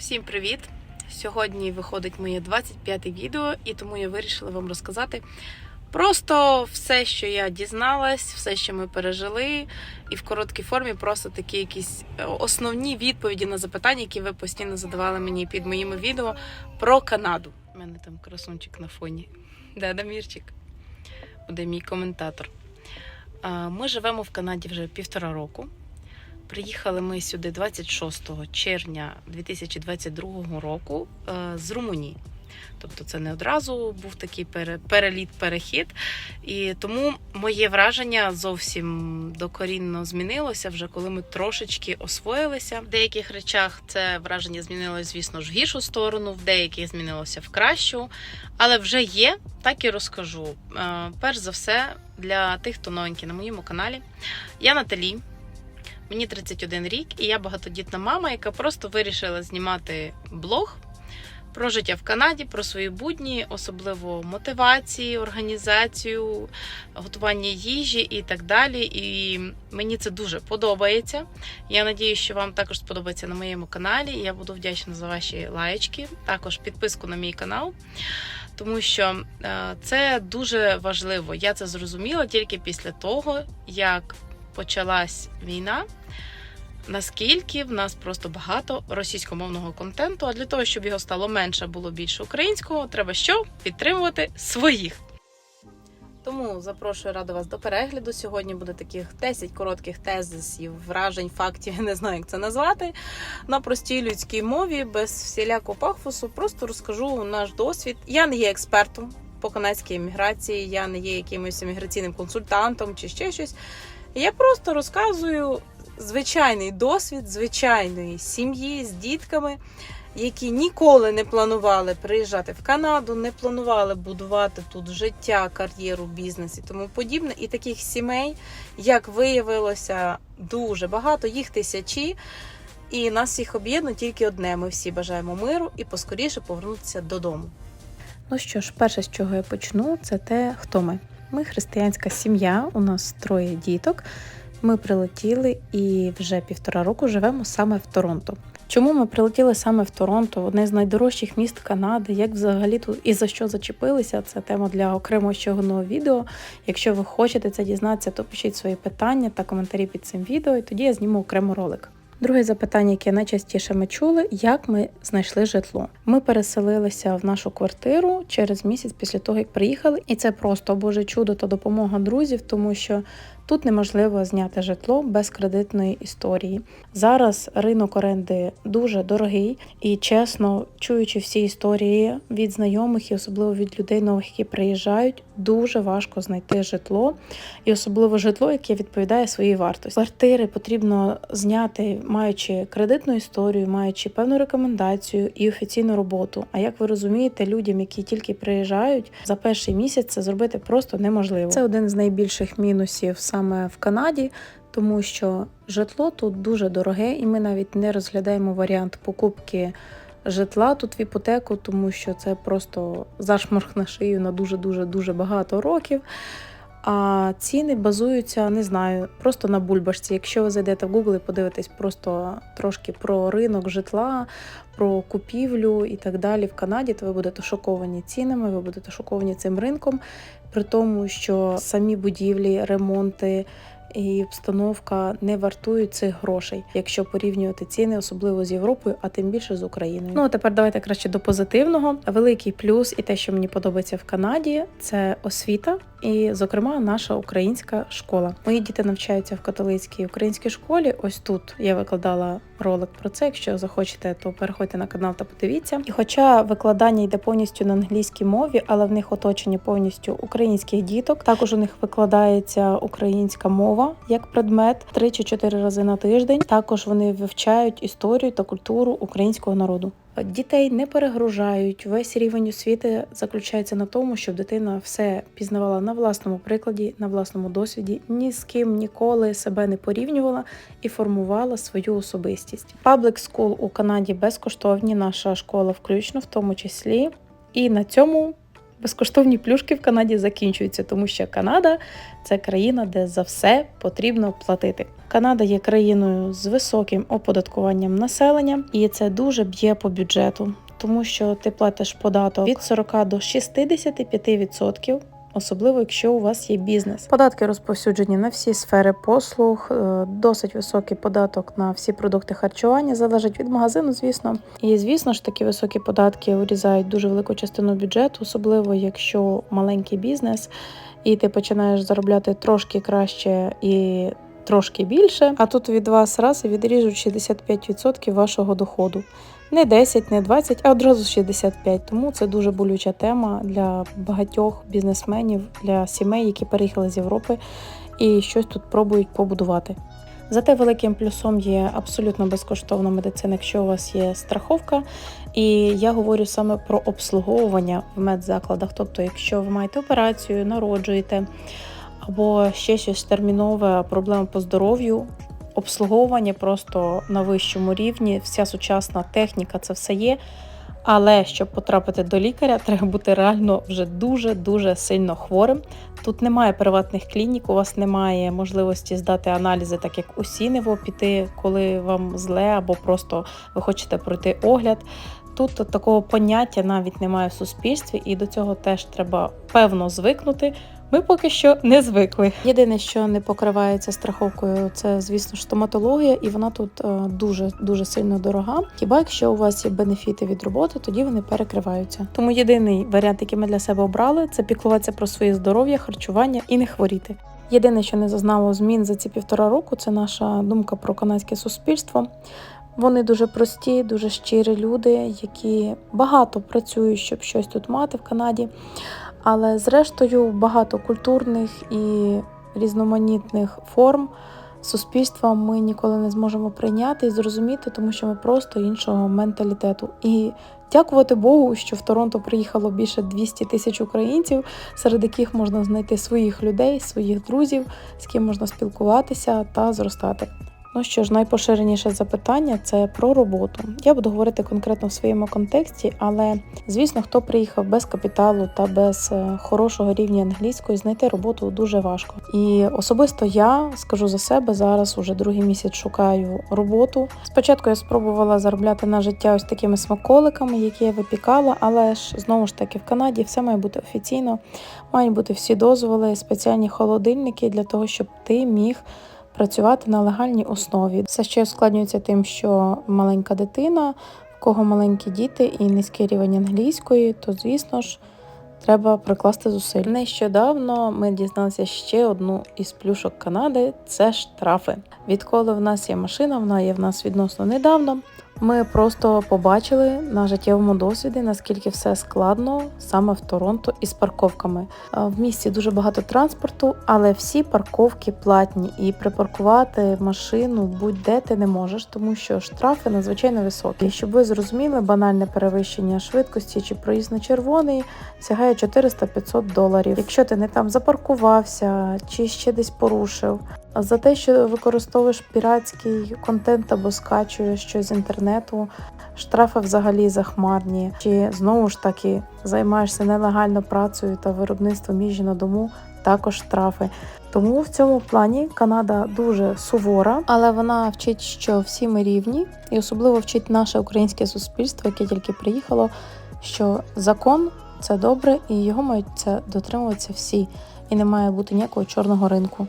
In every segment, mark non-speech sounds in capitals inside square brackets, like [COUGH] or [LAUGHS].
Всім привіт! Сьогодні виходить моє 25-те відео, і тому я вирішила вам розказати просто все, що я дізналась, все, що ми пережили, і в короткій формі просто такі якісь е, основні відповіді на запитання, які ви постійно задавали мені під моїми відео про Канаду. У мене там красунчик на фоні. Де Дамірчик? Буде мій коментатор. Ми живемо в Канаді вже півтора року. Приїхали ми сюди 26 червня 2022 року е, з Румунії. Тобто це не одразу був такий пере- переліт-перехід. І тому моє враження зовсім докорінно змінилося вже коли ми трошечки освоїлися. В деяких речах це враження змінилося, звісно ж, в гіршу сторону, в деяких змінилося в кращу. Але вже є, так і розкажу. Е, Перш за все, для тих, хто новенький на моєму каналі, я Наталі. Мені 31 рік, і я багатодітна мама, яка просто вирішила знімати блог про життя в Канаді, про свої будні, особливо мотивації, організацію, готування їжі і так далі. І мені це дуже подобається. Я надію, що вам також сподобається на моєму каналі. Я буду вдячна за ваші лаєчки, також підписку на мій канал. Тому що е, це дуже важливо. Я це зрозуміла тільки після того, як почалась війна. Наскільки в нас просто багато російськомовного контенту, а для того, щоб його стало менше, було більше українського, треба що? Підтримувати своїх. Тому запрошую раду вас до перегляду. Сьогодні буде таких 10 коротких тезисів, вражень, фактів, я не знаю, як це назвати. На простій людській мові, без всілякого пафосу. Просто розкажу наш досвід. Я не є експертом по канадській еміграції, я не є якимось еміграційним консультантом чи ще щось. Я просто розказую звичайний досвід звичайної сім'ї з дітками, які ніколи не планували приїжджати в Канаду, не планували будувати тут життя, кар'єру, бізнес і тому подібне. І таких сімей, як виявилося, дуже багато, їх тисячі. І нас всіх об'єднує тільки одне: ми всі бажаємо миру і поскоріше повернутися додому. Ну що ж, перше, з чого я почну, це те, хто ми. Ми християнська сім'я, у нас троє діток. Ми прилетіли і вже півтора року живемо саме в Торонто. Чому ми прилетіли саме в Торонто, одне з найдорожчих міст Канади? Як взагалі тут і за що зачепилися? Це тема для окремого ще відео. Якщо ви хочете це дізнатися, то пишіть свої питання та коментарі під цим відео, і тоді я зніму окремо ролик. Друге запитання, яке найчастіше ми чули, як ми знайшли житло. Ми переселилися в нашу квартиру через місяць після того, як приїхали, і це просто боже чудо та допомога друзів, тому що тут неможливо зняти житло без кредитної історії. Зараз ринок оренди дуже дорогий, і чесно, чуючи всі історії від знайомих і особливо від людей нових, які приїжджають, дуже важко знайти житло, і особливо житло, яке відповідає своїй вартості. Квартири потрібно зняти, маючи кредитну історію, маючи певну рекомендацію і офіційну роботу. А як ви розумієте, людям, які тільки приїжджають за перший місяць, це зробити просто неможливо. Це один з найбільших мінусів саме в Канаді. Тому що житло тут дуже дороге, і ми навіть не розглядаємо варіант покупки житла тут в іпотеку, тому що це просто зашморг на шию на дуже дуже дуже багато років. А ціни базуються, не знаю, просто на бульбашці. Якщо ви зайдете в Google і подивитесь просто трошки про ринок житла, про купівлю і так далі в Канаді, то ви будете шоковані цінами, ви будете шоковані цим ринком, при тому, що самі будівлі, ремонти. І обстановка не вартують цих грошей, якщо порівнювати ціни, особливо з Європою, а тим більше з Україною. Ну а тепер давайте краще до позитивного. Великий плюс і те, що мені подобається в Канаді, це освіта, і, зокрема, наша українська школа. Мої діти навчаються в католицькій українській школі. Ось тут я викладала ролик про це. Якщо захочете, то переходьте на канал та подивіться. І хоча викладання йде повністю на англійській мові, але в них оточення повністю українських діток. Також у них викладається українська мова як предмет 3 чи 4 рази на тиждень. Також вони вивчають історію та культуру українського народу. Дітей не перегружають. Весь рівень освіти заключається на тому, щоб дитина все пізнавала на власному прикладі, на власному досвіді, ні з ким ніколи себе не порівнювала і формувала свою особистість. Public School у Канаді безкоштовні, наша школа включно в тому числі. І на цьому Безкоштовні плюшки в Канаді закінчуються, тому що Канада це країна, де за все потрібно платити. Канада є країною з високим оподаткуванням населення, і це дуже б'є по бюджету, тому що ти платиш податок від 40 до 65%, особливо якщо у вас є бізнес. Податки розповсюджені на всі сфери послуг, е, досить високий податок на всі продукти харчування, залежить від магазину, звісно. І звісно ж, такі високі податки урізають дуже велику частину бюджету, особливо якщо маленький бізнес, і ти починаєш заробляти трошки краще і. Трошки більше, а тут від вас раз і відріжуть 65% вашого доходу. Не 10, не 20, а одразу 65. Тому це дуже болюча тема для багатьох бізнесменів, для сімей, які переїхали з Європи і щось тут пробують побудувати. Зате великим плюсом є абсолютно безкоштовна медицина, якщо у вас є страховка. І я говорю саме про обслуговування в медзакладах. Тобто, якщо ви маєте операцію, народжуєте або ще щось термінове, проблема по здоров'ю, обслуговування просто на вищому рівні, вся сучасна техніка, це все є. Але щоб потрапити до лікаря, [LAUGHS] треба бути реально вже дуже-дуже сильно хворим. Тут немає приватних клінік, у вас немає можливості здати аналізи, так як у Сінево піти, коли вам зле, або просто ви хочете пройти огляд. Тут такого поняття навіть немає в суспільстві, і до цього теж треба певно звикнути. Ми поки що не звикли. Єдине, що не покривається страховкою, це звісно ж стоматологія, і вона тут дуже дуже сильно дорога. Хіба якщо у вас є бенефіти від роботи, тоді вони перекриваються. Тому єдиний варіант, який ми для себе обрали, це піклуватися про своє здоров'я, харчування і не хворіти. Єдине, що не зазнало змін за ці півтора року, це наша думка про канадське суспільство. Вони дуже прості, дуже щирі люди, які багато працюють, щоб щось тут мати в Канаді. Але зрештою багато культурних і різноманітних форм суспільства ми ніколи не зможемо прийняти і зрозуміти, тому що ми просто іншого менталітету. І дякувати Богу, що в Торонто приїхало більше 200 тисяч українців, серед яких можна знайти своїх людей, своїх друзів, з ким можна спілкуватися та зростати. Ну що ж, найпоширеніше запитання це про роботу. Я буду говорити конкретно в своєму контексті, але звісно, хто приїхав без капіталу та без е, хорошого рівня англійської, знайти роботу дуже важко. І особисто я скажу за себе зараз, уже другий місяць шукаю роботу. Спочатку я спробувала заробляти на життя ось такими смаколиками, які я випікала, але ж знову ж таки в Канаді все має бути офіційно, мають бути всі дозволи, спеціальні холодильники для того, щоб ти міг працювати на легальній основі. Все ще ускладнюється тим, що маленька дитина, в кого маленькі діти і низький рівень англійської, то звісно ж. Треба прикласти зусиль. Нещодавно ми дізналися ще одну із плюшок Канади це штрафи. Відколи в нас є машина, вона є в нас відносно недавно. Ми просто побачили на життєвому досвіді, наскільки все складно саме в Торонто із парковками. В місті дуже багато транспорту, але всі парковки платні, і припаркувати машину будь-де ти не можеш, тому що штрафи надзвичайно високі. І щоб ви зрозуміли, банальне перевищення швидкості чи проїзд на червоний сягає 400-500 доларів. Якщо ти не там запаркувався чи ще десь порушив. За те, що використовуєш піратський контент або скачуєш щось з інтернету, штрафи взагалі захмарні, чи знову ж таки займаєшся нелегально працею та виробництвом їжі на дому, також штрафи. Тому в цьому плані Канада дуже сувора, але вона вчить, що всі ми рівні, і особливо вчить наше українське суспільство, яке тільки приїхало, що закон це добре, і його мають це дотримуватися всі, і не має бути ніякого чорного ринку.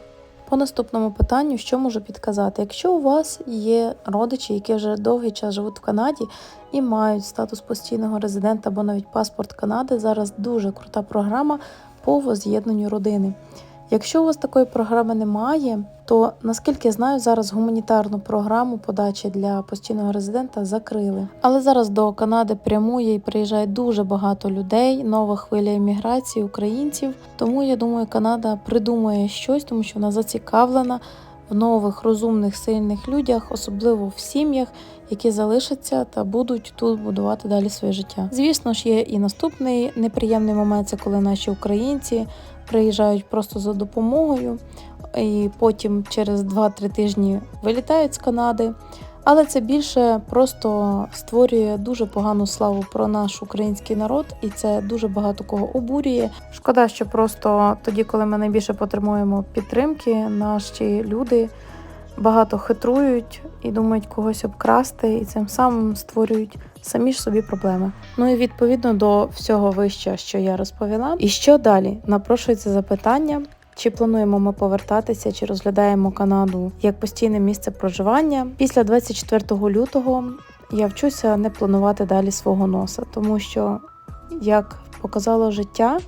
По наступному питанню, що можу підказати? Якщо у вас є родичі, які вже довгий час живуть в Канаді і мають статус постійного резидента або навіть паспорт Канади, зараз дуже крута програма по воз'єднанню родини. Якщо у вас такої програми немає, то наскільки знаю, зараз гуманітарну програму подачі для постійного резидента закрили. Але зараз до Канади прямує і приїжджає дуже багато людей, нова хвиля імміграції українців. Тому я думаю, Канада придумає щось, тому що вона зацікавлена в нових, розумних, сильних людях, особливо в сім'ях, які залишаться та будуть тут будувати далі своє життя. Звісно ж, є і наступний неприємний момент, це коли наші українці приїжджають просто за допомогою, і потім через 2-3 тижні вилітають з Канади. Але це більше просто створює дуже погану славу про наш український народ, і це дуже багато кого обурює. Шкода, що просто тоді, коли ми найбільше потребуємо підтримки, наші люди багато хитрують і думають когось обкрасти, і цим самим створюють самі ж собі проблеми. Ну і відповідно до всього вище, що я розповіла. І що далі? Напрошується запитання. Чи плануємо ми повертатися, чи розглядаємо Канаду як постійне місце проживання? Після 24 лютого я вчуся не планувати далі свого носа, тому що, як показало життя,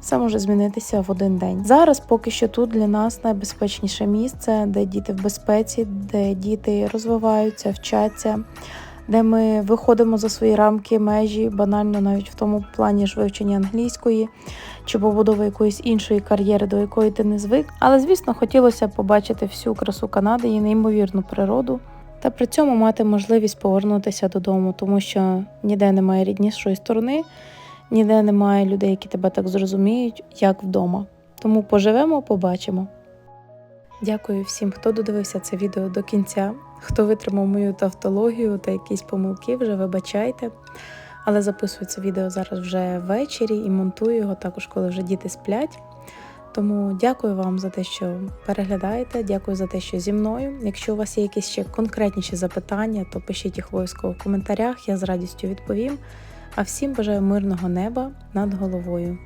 все може змінитися в один день. Зараз поки що тут для нас найбезпечніше місце, де діти в безпеці, де діти розвиваються, вчаться, де ми виходимо за свої рамки, межі, банально навіть в тому плані ж вивчення англійської чи побудови якоїсь іншої кар'єри, до якої ти не звик. Але звісно, хотілося побачити всю красу Канади і неймовірну природу. Та при цьому мати можливість повернутися додому, тому що ніде немає ріднішої сторони, ніде немає людей, які тебе так зрозуміють, як вдома. Тому поживемо, побачимо. Дякую всім, хто додивився це відео до кінця, хто витримав мою тавтологію та якісь помилки, вже вибачайте. Але записую це відео зараз вже ввечері і монтую його також, коли вже діти сплять. Тому дякую вам за те, що переглядаєте. Дякую за те, що зі мною. Якщо у вас є якісь ще конкретніші запитання, то пишіть їх обов'язково в коментарях, я з радістю відповім. А всім бажаю мирного неба над головою.